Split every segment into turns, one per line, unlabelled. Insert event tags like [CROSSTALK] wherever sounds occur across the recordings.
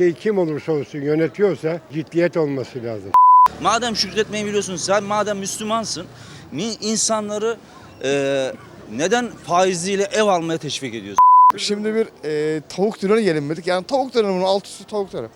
Şey kim olursa olsun yönetiyorsa ciddiyet olması lazım.
Madem şükretmeyi biliyorsun sen madem Müslümansın insanları e, neden faiziyle ev almaya teşvik ediyorsun?
Şimdi bir e, tavuk döneri yiyelim dedik. Yani tavuk döneri bunun alt üstü tavuk döneri.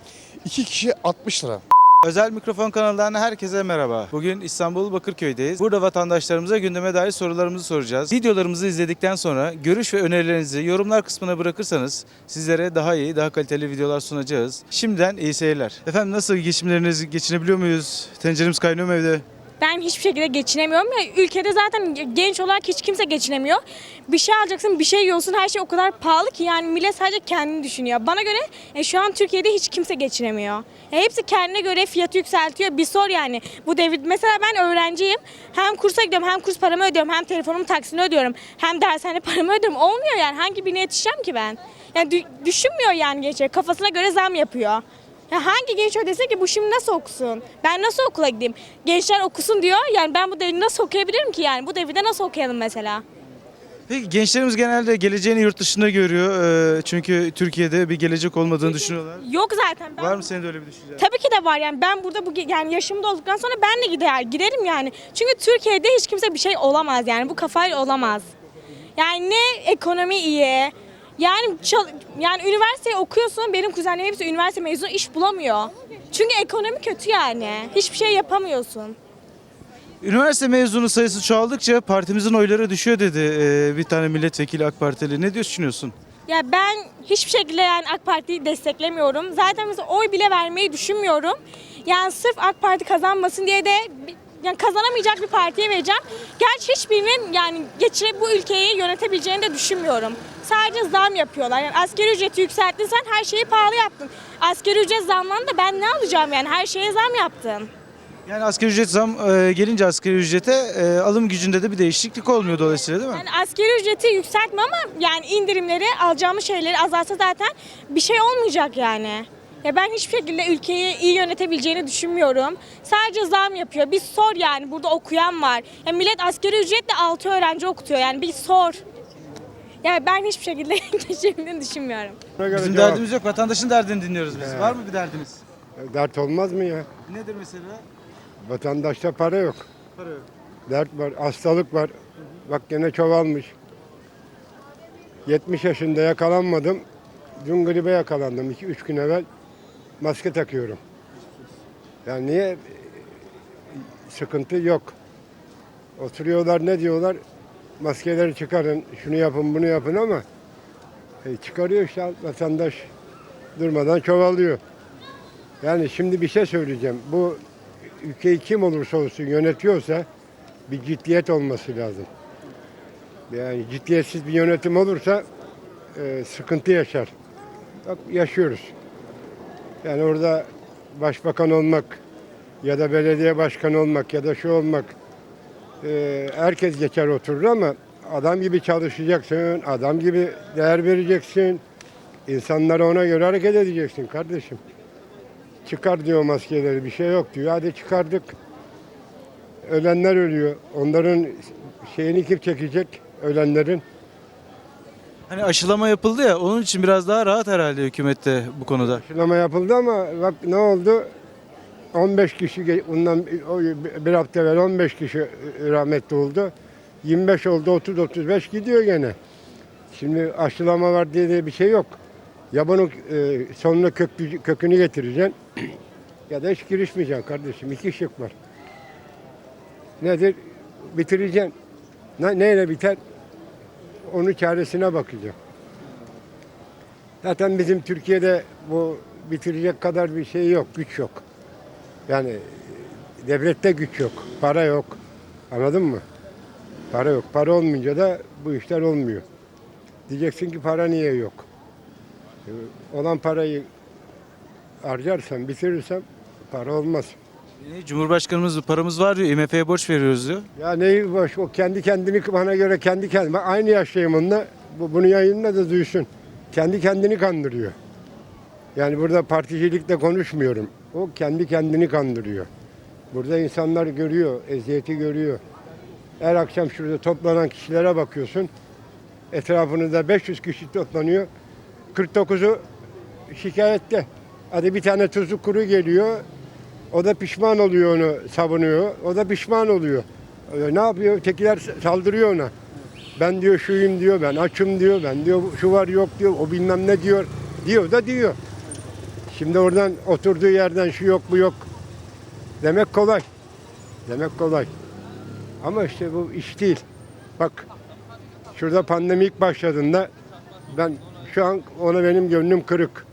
İki kişi 60 lira.
Özel Mikrofon kanalından herkese merhaba. Bugün İstanbul Bakırköy'deyiz. Burada vatandaşlarımıza gündeme dair sorularımızı soracağız. Videolarımızı izledikten sonra görüş ve önerilerinizi yorumlar kısmına bırakırsanız sizlere daha iyi, daha kaliteli videolar sunacağız. Şimdiden iyi seyirler. Efendim nasıl geçimlerinizi geçinebiliyor muyuz? Tenceremiz kaynıyor mu evde?
Ben hiçbir şekilde geçinemiyorum ya ülkede zaten genç olarak hiç kimse geçinemiyor. Bir şey alacaksın, bir şey yiyorsun, her şey o kadar pahalı ki yani millet sadece kendini düşünüyor. Bana göre e, şu an Türkiye'de hiç kimse geçinemiyor. Ya hepsi kendine göre fiyatı yükseltiyor. Bir sor yani. Bu devir mesela ben öğrenciyim. Hem kursa gidiyorum, hem kurs paramı ödüyorum, hem telefonumun taksini ödüyorum, hem dershane [LAUGHS] paramı ödüyorum. Olmuyor yani. Hangi birine yetişeceğim ki ben? Yani dü- düşünmüyor yani gençler. Kafasına göre zam yapıyor. Ya hangi genç ödese ki bu şimdi nasıl okusun? Ben nasıl okula gideyim? Gençler okusun diyor. Yani ben bu devri nasıl okuyabilirim ki yani? Bu devirde nasıl okuyalım mesela?
Peki gençlerimiz genelde geleceğini yurt dışında görüyor. Ee, çünkü Türkiye'de bir gelecek olmadığını düşünüyorlar.
Yok zaten. Ben,
Var mı senin de öyle bir düşüncen?
Tabii ki de var yani. Ben burada bu yani yaşımda olduktan sonra ben de gider giderim yani. Çünkü Türkiye'de hiç kimse bir şey olamaz yani. Bu kafayla olamaz. Yani ne ekonomi iyi. Yani yani üniversite okuyorsun. Benim kuzenlerim hepsi üniversite mezunu iş bulamıyor. Çünkü ekonomi kötü yani. Hiçbir şey yapamıyorsun.
Üniversite mezunu sayısı çoğaldıkça partimizin oyları düşüyor dedi ee, bir tane milletvekili AK Partili. Ne düşünüyorsun?
Ya ben hiçbir şekilde yani AK Parti'yi desteklemiyorum. Zaten mesela oy bile vermeyi düşünmüyorum. Yani sırf AK Parti kazanmasın diye de yani kazanamayacak bir partiye vereceğim. Gerçi hiçbirinin yani geçirip bu ülkeyi yönetebileceğini de düşünmüyorum. Sadece zam yapıyorlar. Yani asgari ücreti yükselttin sen her şeyi pahalı yaptın. Asgari ücret zamlandı ben ne alacağım yani her şeye zam yaptın.
Yani asgari ücret zam e, gelince asgari ücrete e, alım gücünde de bir değişiklik olmuyor dolayısıyla değil mi?
Yani asgari ücreti yükseltme ama yani indirimleri alacağımız şeyleri azalsa zaten bir şey olmayacak yani. Ya ben hiçbir şekilde ülkeyi iyi yönetebileceğini düşünmüyorum. Sadece zam yapıyor. Bir sor yani burada okuyan var. Ya millet asgari ücretle 6 öğrenci okutuyor yani bir sor. Yani ben hiçbir şekilde [LAUGHS] geçebildiğini düşünmüyorum.
Bizim derdimiz yok. Vatandaşın derdini dinliyoruz biz. Var mı bir derdiniz?
Dert olmaz mı ya?
Nedir mesela?
Vatandaşta para yok.
Para yok.
Dert var, hastalık var. Bak gene çoğalmış. 70 yaşında yakalanmadım. Dün gribe yakalandım 2-3 gün evvel. Maske takıyorum. Yani niye? Sıkıntı yok. Oturuyorlar ne diyorlar? Maskeleri çıkarın, şunu yapın, bunu yapın ama e, çıkarıyor işte vatandaş durmadan çoğalıyor. Yani şimdi bir şey söyleyeceğim. Bu ülkeyi kim olursa olsun yönetiyorsa bir ciddiyet olması lazım. Yani ciddiyetsiz bir yönetim olursa e, sıkıntı yaşar. Bak yaşıyoruz. Yani orada başbakan olmak ya da belediye başkanı olmak ya da şu olmak e, herkes geçer oturur ama adam gibi çalışacaksın, adam gibi değer vereceksin. İnsanlara ona göre hareket edeceksin kardeşim. Çıkar diyor maskeleri bir şey yok diyor. Hadi çıkardık. Ölenler ölüyor. Onların şeyini kim çekecek? Ölenlerin.
Hani aşılama yapıldı ya onun için biraz daha rahat herhalde hükümette bu konuda.
Aşılama yapıldı ama bak ne oldu? 15 kişi ondan bir hafta evvel 15 kişi rahmetli oldu. 25 oldu 30 35 gidiyor gene. Şimdi aşılama var diye de bir şey yok. Ya bunun e, sonuna köklü, kökünü getireceksin ya da hiç girişmeyeceksin kardeşim. İki şık var. Nedir? Bitireceksin. Ne, neyle biter? Onun çaresine bakacağım. Zaten bizim Türkiye'de bu bitirecek kadar bir şey yok, güç yok. Yani devlette güç yok, para yok. Anladın mı? Para yok. Para olmayınca da bu işler olmuyor. Diyeceksin ki para niye yok? E, Olan parayı harcarsan, bitirirsen para olmaz.
E, Cumhurbaşkanımız paramız var diyor IMF'ye borç veriyoruz diyor.
Ya neyi boş, o kendi kendini bana göre kendi kendine, ben aynı yaştayım onunla, bu, bunu yayınla da duysun. Kendi kendini kandırıyor. Yani burada particilikle konuşmuyorum. O kendi kendini kandırıyor. Burada insanlar görüyor, eziyeti görüyor. Her akşam şurada toplanan kişilere bakıyorsun. Etrafınızda 500 kişi toplanıyor. 49'u şikayette. Hadi bir tane tuzu kuru geliyor. O da pişman oluyor onu savunuyor. O da pişman oluyor. E, Ne yapıyor? Tekiler saldırıyor ona. Ben diyor şuyum diyor, ben açım diyor, ben diyor şu var yok diyor, o bilmem ne diyor. Diyor da diyor. Şimdi oradan oturduğu yerden şu yok bu yok demek kolay. Demek kolay. Ama işte bu iş değil. Bak şurada pandemi ilk başladığında ben şu an ona benim gönlüm kırık.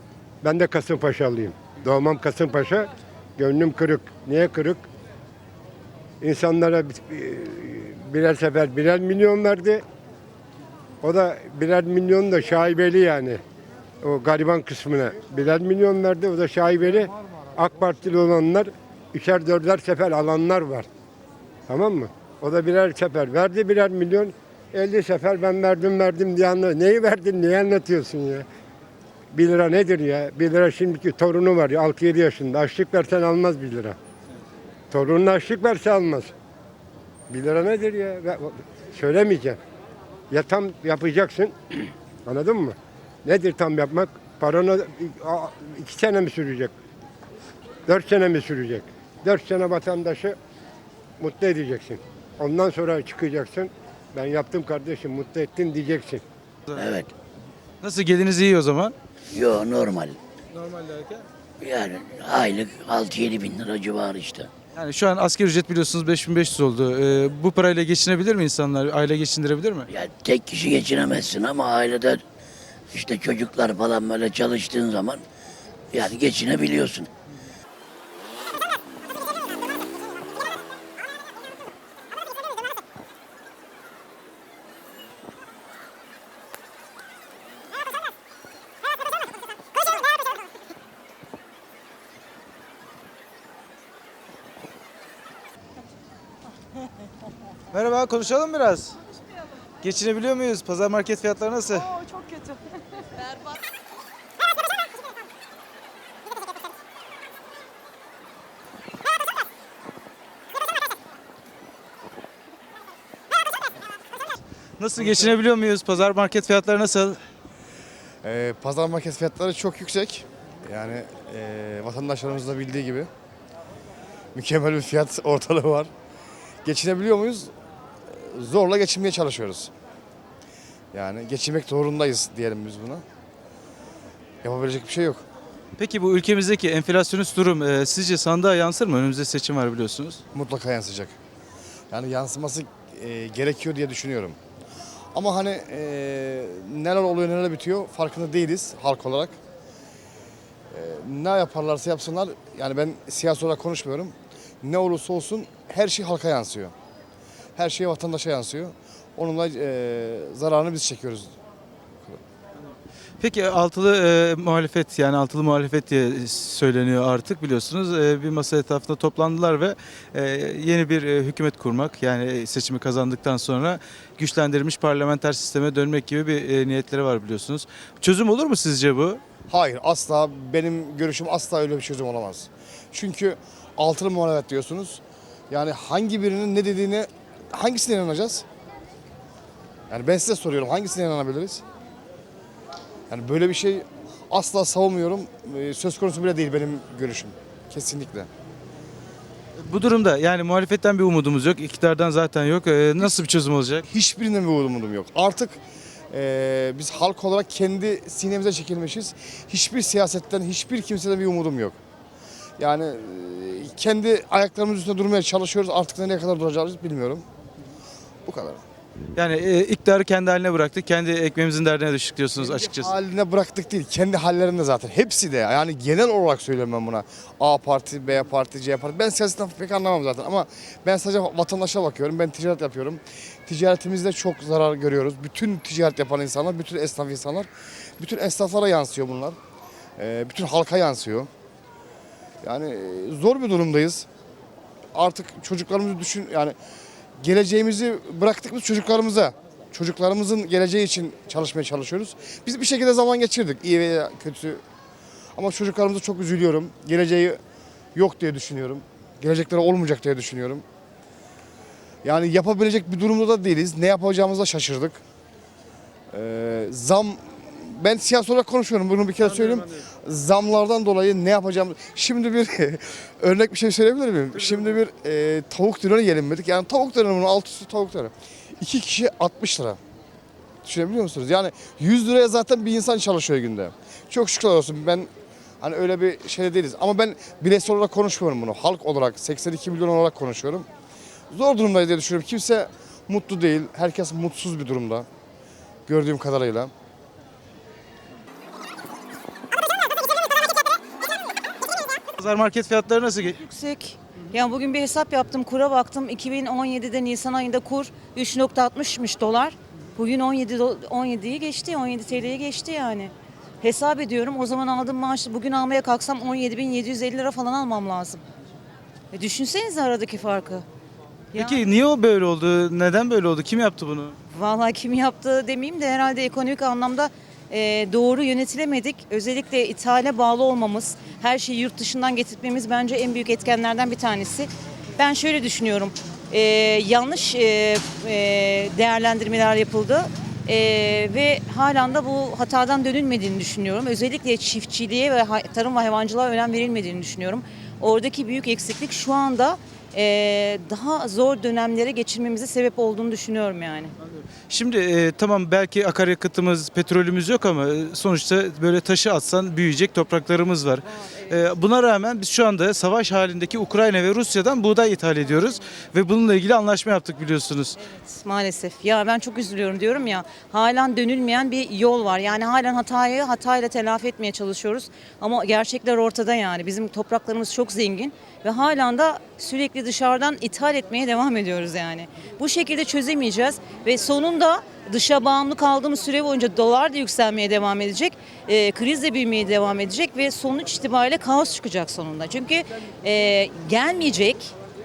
Ben de Kasımpaşalıyım. Doğmam Kasımpaşa. Gönlüm kırık. Niye kırık? İnsanlara bir- birer sefer birer milyon verdi. O da birer milyon da şaibeli yani. O gariban kısmına birer milyon verdi. O da şaibeli. AK Partili olanlar üçer dörder sefer alanlar var. Tamam mı? O da birer sefer verdi birer milyon. 50 sefer ben verdim verdim diye anla. Neyi verdin niye anlatıyorsun ya? 1 lira nedir ya? 1 lira şimdiki torunu var ya 6-7 yaşında. Açlık versen almaz 1 lira. Torununa açlık verse almaz. 1 lira nedir ya? Söylemeyeceğim. Ya tam yapacaksın. [CLEARS THROAT] Anladın mı? Nedir tam yapmak? Paranı a- iki sene mi sürecek? Dört sene mi sürecek? Dört sene vatandaşı mutlu edeceksin. Ondan sonra çıkacaksın. Ben yaptım kardeşim mutlu ettin diyeceksin.
Evet.
Nasıl geliniz iyi o zaman?
Yo normal.
Normal derken?
Yani aylık 6-7 bin lira civarı işte.
Yani şu an asgari ücret biliyorsunuz 5500 oldu. Ee, bu parayla geçinebilir mi insanlar? Aile geçindirebilir mi?
Ya tek kişi geçinemezsin ama ailede işte çocuklar falan böyle çalıştığın zaman yani geçinebiliyorsun.
Konuşalım biraz. Geçinebiliyor muyuz? Pazar market fiyatları nasıl?
çok kötü. [LAUGHS]
Nasıl geçinebiliyor muyuz? Pazar market fiyatları nasıl?
Ee, pazar market fiyatları çok yüksek. Yani e, vatandaşlarımız da bildiği gibi. Mükemmel bir fiyat [LAUGHS] ortalığı var. Geçinebiliyor muyuz? Zorla geçinmeye çalışıyoruz. Yani geçinmek zorundayız diyelim biz buna. Yapabilecek bir şey yok.
Peki bu ülkemizdeki enflasyonist durum e, sizce sandığa yansır mı? Önümüzde seçim var biliyorsunuz.
Mutlaka yansıyacak. Yani yansıması e, gerekiyor diye düşünüyorum. Ama hani e, neler oluyor neler bitiyor farkında değiliz halk olarak. E, ne yaparlarsa yapsınlar yani ben siyasi olarak konuşmuyorum. Ne olursa olsun her şey halka yansıyor. Her şey vatandaşa yansıyor. Onunla e, zararını biz çekiyoruz.
Peki altılı e, muhalefet yani altılı muhalefet diye söyleniyor artık biliyorsunuz. E, bir masa etrafında toplandılar ve e, yeni bir e, hükümet kurmak yani seçimi kazandıktan sonra güçlendirilmiş parlamenter sisteme dönmek gibi bir e, niyetleri var biliyorsunuz. Çözüm olur mu sizce bu?
Hayır asla benim görüşüm asla öyle bir çözüm olamaz. Çünkü altılı muhalefet diyorsunuz. Yani hangi birinin ne dediğine hangisine inanacağız? Yani ben size soruyorum hangisine inanabiliriz? Yani böyle bir şey asla savunmuyorum. Ee, Söz konusu bile değil benim görüşüm. Kesinlikle.
Bu durumda yani muhalefetten bir umudumuz yok, iktidardan zaten yok. E, nasıl bir çözüm olacak?
Hiçbirinden bir umudum yok. Artık eee, biz halk olarak kendi sinemize çekilmişiz. Hiçbir siyasetten, hiçbir kimseden bir umudum yok. Yani kendi ayaklarımız üstünde durmaya çalışıyoruz. Artık nereye kadar duracağız bilmiyorum. Bu kadar.
Yani e, iktidarı kendi haline bıraktık, kendi ekmeğimizin derdine düştük diyorsunuz açıkçası.
Haline bıraktık değil. Kendi hallerinde zaten. Hepsi de. Yani genel olarak söylüyorum ben buna. A parti, B parti, C parti. Ben siyasetten pek anlamam zaten ama ben sadece vatandaşa bakıyorum. Ben ticaret yapıyorum. Ticaretimizde çok zarar görüyoruz. Bütün ticaret yapan insanlar, bütün esnaf insanlar, bütün esnaflara yansıyor bunlar. Ee, bütün halka yansıyor. Yani e, zor bir durumdayız. Artık çocuklarımızı düşün yani geleceğimizi bıraktık biz çocuklarımıza. Çocuklarımızın geleceği için çalışmaya çalışıyoruz. Biz bir şekilde zaman geçirdik iyi veya kötü. Ama çocuklarımıza çok üzülüyorum. Geleceği yok diye düşünüyorum. Gelecekleri olmayacak diye düşünüyorum. Yani yapabilecek bir durumda da değiliz. Ne yapacağımıza şaşırdık. Ee, zam ben siyasi olarak konuşuyorum. Bunu bir kere söyleyeyim. Zamlardan dolayı ne yapacağım? Şimdi bir [LAUGHS] örnek bir şey söyleyebilir miyim? Şimdi bir e, tavuk döneri yiyelim dedik. Yani tavuk döneri bunun alt üstü tavuk döneri. İki kişi 60 lira. Düşünebiliyor musunuz? Yani 100 liraya zaten bir insan çalışıyor günde. Çok şükürler olsun. Ben hani öyle bir şey değiliz. Ama ben bireysel olarak konuşmuyorum bunu. Halk olarak 82 milyon olarak konuşuyorum. Zor durumdayız diye düşünüyorum. Kimse mutlu değil. Herkes mutsuz bir durumda. Gördüğüm kadarıyla.
Pazar market fiyatları nasıl?
Yüksek. Yani bugün bir hesap yaptım, kura baktım. 2017'de Nisan ayında kur 3.60'mış dolar. Bugün 17 do- 17'yi geçti, 17 TL'yi geçti yani. Hesap ediyorum. O zaman aldığım maaşı bugün almaya kalksam 17.750 lira falan almam lazım. E düşünsenize aradaki farkı. Ya,
Peki niye o böyle oldu? Neden böyle oldu? Kim yaptı bunu?
Vallahi kim yaptı demeyeyim de herhalde ekonomik anlamda e, doğru yönetilemedik. Özellikle ithale bağlı olmamız, her şeyi yurt dışından getirtmemiz bence en büyük etkenlerden bir tanesi. Ben şöyle düşünüyorum, e, yanlış e, e, değerlendirmeler yapıldı. E, ve halen de bu hatadan dönülmediğini düşünüyorum. Özellikle çiftçiliğe ve tarım ve hayvancılığa önem verilmediğini düşünüyorum. Oradaki büyük eksiklik şu anda e, daha zor dönemlere geçirmemize sebep olduğunu düşünüyorum yani.
Şimdi e, tamam belki akaryakıtımız, petrolümüz yok ama e, sonuçta böyle taşı atsan büyüyecek topraklarımız var. E, buna rağmen biz şu anda savaş halindeki Ukrayna ve Rusya'dan buğday ithal ediyoruz ve bununla ilgili anlaşma yaptık biliyorsunuz.
Maalesef. Ya ben çok üzülüyorum diyorum ya. Halen dönülmeyen bir yol var. Yani halen hatayı hatayla telafi etmeye çalışıyoruz. Ama gerçekler ortada yani. Bizim topraklarımız çok zengin ve halen de sürekli dışarıdan ithal etmeye devam ediyoruz yani. Bu şekilde çözemeyeceğiz ve sonunda dışa bağımlı kaldığımız süre boyunca dolar da yükselmeye devam edecek, e, kriz de büyümeye devam edecek ve sonuç itibariyle kaos çıkacak sonunda. Çünkü e, gelmeyecek,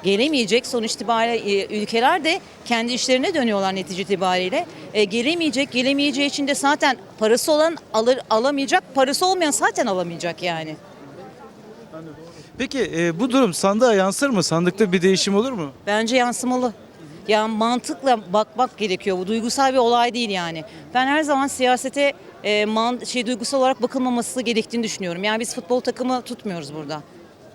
gelemeyecek sonuç itibariyle e, ülkeler de kendi işlerine dönüyorlar netice itibariyle. E, gelemeyecek, gelemeyeceği için de zaten parası olan alır alamayacak, parası olmayan zaten alamayacak yani.
Peki e, bu durum sandığa yansır mı? Sandıkta bir değişim olur mu?
Bence yansımalı. Yani mantıkla bakmak gerekiyor. Bu duygusal bir olay değil yani. Ben her zaman siyasete e, man, şey duygusal olarak bakılmaması gerektiğini düşünüyorum. Yani biz futbol takımı tutmuyoruz burada.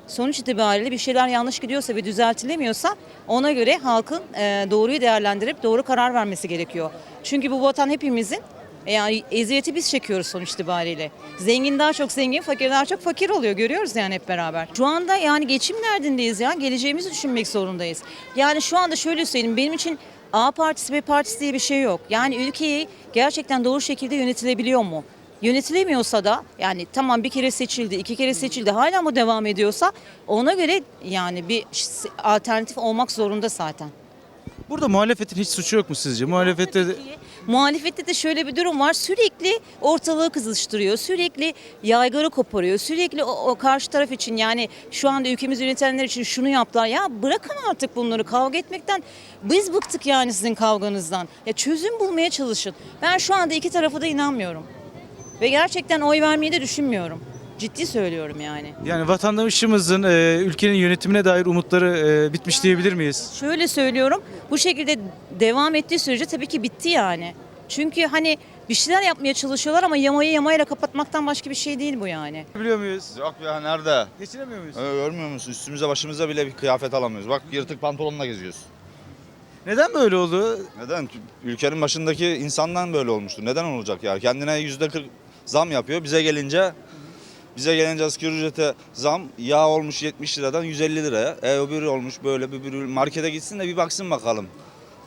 Sonuç itibariyle bir şeyler yanlış gidiyorsa ve düzeltilemiyorsa ona göre halkın e, doğruyu değerlendirip doğru karar vermesi gerekiyor. Çünkü bu vatan hepimizin. E, Yani eziyeti biz çekiyoruz sonuç itibariyle. Zengin daha çok zengin, fakir daha çok fakir oluyor. Görüyoruz yani hep beraber. Şu anda yani geçim derdindeyiz ya. Geleceğimizi düşünmek zorundayız. Yani şu anda şöyle söyleyeyim. Benim için A partisi B partisi diye bir şey yok. Yani ülkeyi gerçekten doğru şekilde yönetilebiliyor mu? Yönetilemiyorsa da yani tamam bir kere seçildi, iki kere seçildi hala mı devam ediyorsa ona göre yani bir alternatif olmak zorunda zaten.
Burada muhalefetin hiç suçu yok mu sizce? Muhalefette de-
Muhalefette de şöyle bir durum var. Sürekli ortalığı kızıştırıyor. Sürekli yaygara koparıyor. Sürekli o, o karşı taraf için yani şu anda ülkemizi yönetenler için şunu yaptılar. Ya bırakın artık bunları kavga etmekten. Biz bıktık yani sizin kavganızdan. Ya çözüm bulmaya çalışın. Ben şu anda iki tarafa da inanmıyorum. Ve gerçekten oy vermeyi de düşünmüyorum. Ciddi söylüyorum yani.
yani vatandaşımızın e, ülkenin yönetimine dair umutları e, bitmiş diyebilir miyiz?
Şöyle söylüyorum. Bu şekilde devam ettiği sürece tabii ki bitti yani. Çünkü hani bir şeyler yapmaya çalışıyorlar ama yamayı yamayla kapatmaktan başka bir şey değil bu yani.
Biliyor muyuz?
Yok ya nerede?
Geçinemiyor muyuz?
Ee, görmüyor musun? Üstümüze başımıza bile bir kıyafet alamıyoruz. Bak yırtık pantolonla geziyoruz.
Neden böyle oldu?
Neden? Ülkenin başındaki insandan böyle olmuştur. Neden olacak ya? Kendine yüzde kırk zam yapıyor. Bize gelince bize gelince asgari ücrete zam yağ olmuş 70 liradan 150 liraya. E öbürü olmuş böyle bir markete gitsin de bir baksın bakalım.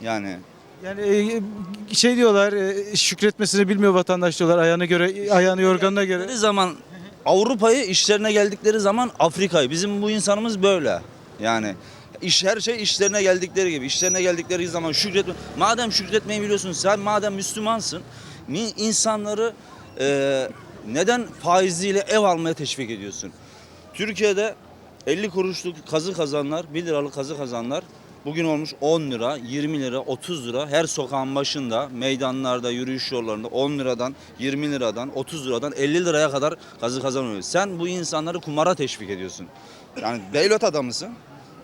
Yani
Yani e, şey diyorlar e, şükretmesini bilmiyor vatandaş diyorlar ayağına göre ayağını yorganına göre.
zaman Avrupa'yı işlerine geldikleri zaman Afrika'yı bizim bu insanımız böyle. Yani iş her şey işlerine geldikleri gibi. İşlerine geldikleri zaman şükretme. Madem şükretmeyi biliyorsun sen madem Müslümansın ni insanları e, neden faiziyle ev almaya teşvik ediyorsun? Türkiye'de 50 kuruşluk kazı kazanlar, 1 liralık kazı kazanlar bugün olmuş 10 lira, 20 lira, 30 lira her sokağın başında, meydanlarda, yürüyüş yollarında 10 liradan, 20 liradan, 30 liradan 50 liraya kadar kazı kazanıyor. Sen bu insanları kumara teşvik ediyorsun. Yani devlet adamısın.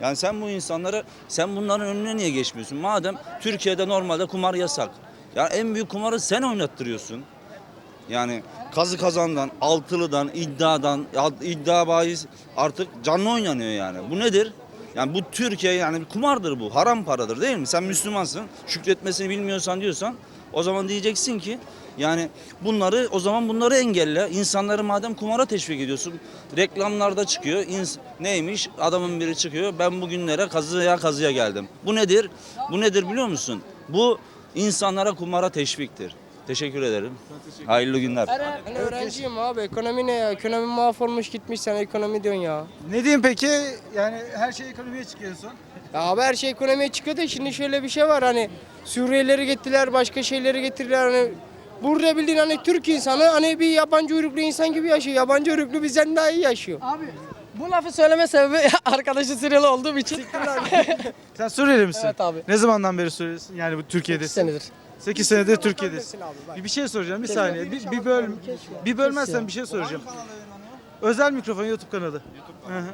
Yani sen bu insanları, sen bunların önüne niye geçmiyorsun? Madem Türkiye'de normalde kumar yasak. Ya en büyük kumarı sen oynattırıyorsun. Yani kazı kazandan, altılıdan, iddiadan, iddia bahis artık canlı oynanıyor yani. Bu nedir? Yani bu Türkiye yani bir kumardır bu. Haram paradır değil mi? Sen Müslümansın. Şükretmesini bilmiyorsan diyorsan o zaman diyeceksin ki yani bunları o zaman bunları engelle. İnsanları madem kumara teşvik ediyorsun. Reklamlarda çıkıyor. İns- neymiş? Adamın biri çıkıyor. Ben bugünlere kazıya kazıya geldim. Bu nedir? Bu nedir biliyor musun? Bu insanlara kumara teşviktir. Teşekkür ederim. Hayırlı günler.
Ben öğrenciyim abi. Ekonomi ne ya? Ekonomi mahvolmuş gitmiş sen ekonomi diyorsun ya.
Ne diyeyim peki? Yani her şey ekonomiye çıkıyorsun.
Ya abi her şey ekonomiye çıkıyor da şimdi şöyle bir şey var hani Suriyelileri getirdiler başka şeyleri getirdiler hani Burada bildiğin hani Türk insanı hani bir yabancı uyruklu insan gibi yaşıyor. Yabancı uyruklu bizden daha iyi yaşıyor.
Abi bu lafı söyleme sebebi [LAUGHS] arkadaşı Suriyeli olduğum için.
Sen Suriyeli misin?
Evet abi.
Ne zamandan beri Suriyelisin? Yani bu Türkiye'desin.
senedir.
8 senedir Türkiye'desin. Bir, bir şey soracağım bir saniye. Bir, bir böl bir bölmezsen bir şey soracağım. Özel mikrofon YouTube kanalı. Hı hı.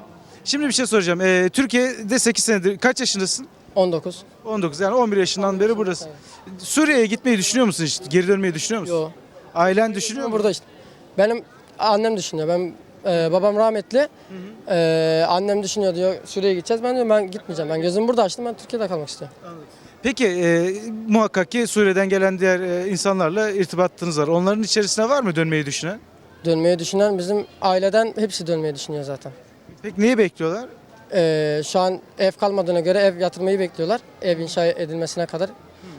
Şimdi bir şey soracağım. Ee, Türkiye'de 8 senedir kaç yaşındasın?
19.
19 yani 11 yaşından beri buradasın. Suriye'ye gitmeyi düşünüyor musun hiç? Geri dönmeyi düşünüyor musun?
Yo.
Ailen düşünüyor mu?
Burada işte. Benim annem düşünüyor. Ben e, babam rahmetli. E, annem düşünüyor diyor Suriye'ye gideceğiz. Ben diyorum ben gitmeyeceğim. Ben gözümü burada açtım. Ben Türkiye'de kalmak istiyorum.
Peki e, muhakkak ki Suriye'den gelen diğer e, insanlarla irtibatınız var. Onların içerisinde var mı dönmeyi düşünen?
Dönmeyi düşünen bizim aileden hepsi dönmeyi düşünüyor zaten.
Peki neyi bekliyorlar?
E, şu an ev kalmadığına göre ev yatırmayı bekliyorlar. Ev inşa edilmesine kadar.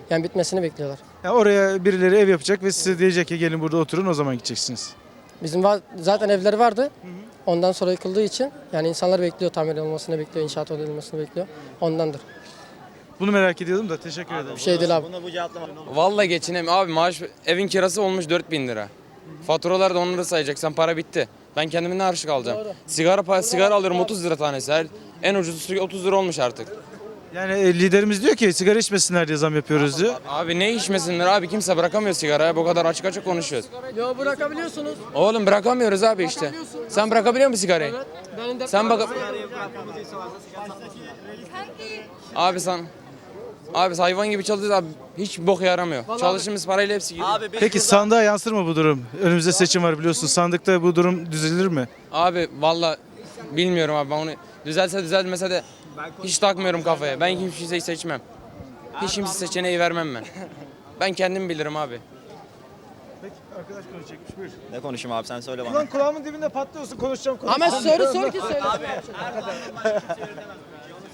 Yani bitmesini bekliyorlar.
Yani oraya birileri ev yapacak ve size diyecek ki gelin burada oturun o zaman gideceksiniz.
Bizim var, zaten evleri vardı. Ondan sonra yıkıldığı için yani insanlar bekliyor tamir olmasını bekliyor, inşaat edilmesini bekliyor. Ondandır.
Bunu merak ediyordum da teşekkür ederim.
Bir şey değil abi.
Vallahi geçinem abi maaş evin kirası olmuş 4000 lira. Faturalar da onları sayacaksan para bitti. Ben kendime ne harçlık alacağım? Sigara pa- sigara alıyorum 30 lira tanesi. Her, en ucuzu 30 lira olmuş artık.
Yani e, liderimiz diyor ki sigara içmesinler diye zam yapıyoruz diyor.
Abi ne içmesinler abi kimse bırakamıyor sigarayı. Bu kadar açık açık konuşuyoruz.
Yo bırakabiliyorsunuz.
Oğlum bırakamıyoruz abi işte. Sen bırakabiliyor musun sigarayı?
Benim de
Sen bak... Abi sen... Abi hayvan gibi çalışıyoruz abi. Hiç bok yaramıyor. Çalıştığımız parayla hepsi gidiyor. Abi,
Peki sandığa yansır mı bu durum? Önümüzde seçim var biliyorsun. Sandıkta bu durum düzelir mi?
valla bilmiyorum abi. Ben onu düzelse düzelmese de hiç takmıyorum kafaya. Ben kimseyi seçmem. Hiç kimse seçeneği vermem ben. Ben kendim bilirim abi.
Peki arkadaş konuşacakmış buyur.
Ne konuşayım abi sen söyle bana.
Ulan kulağımın dibinde patlıyorsun konuşacağım
Ama soru sor ki söyle.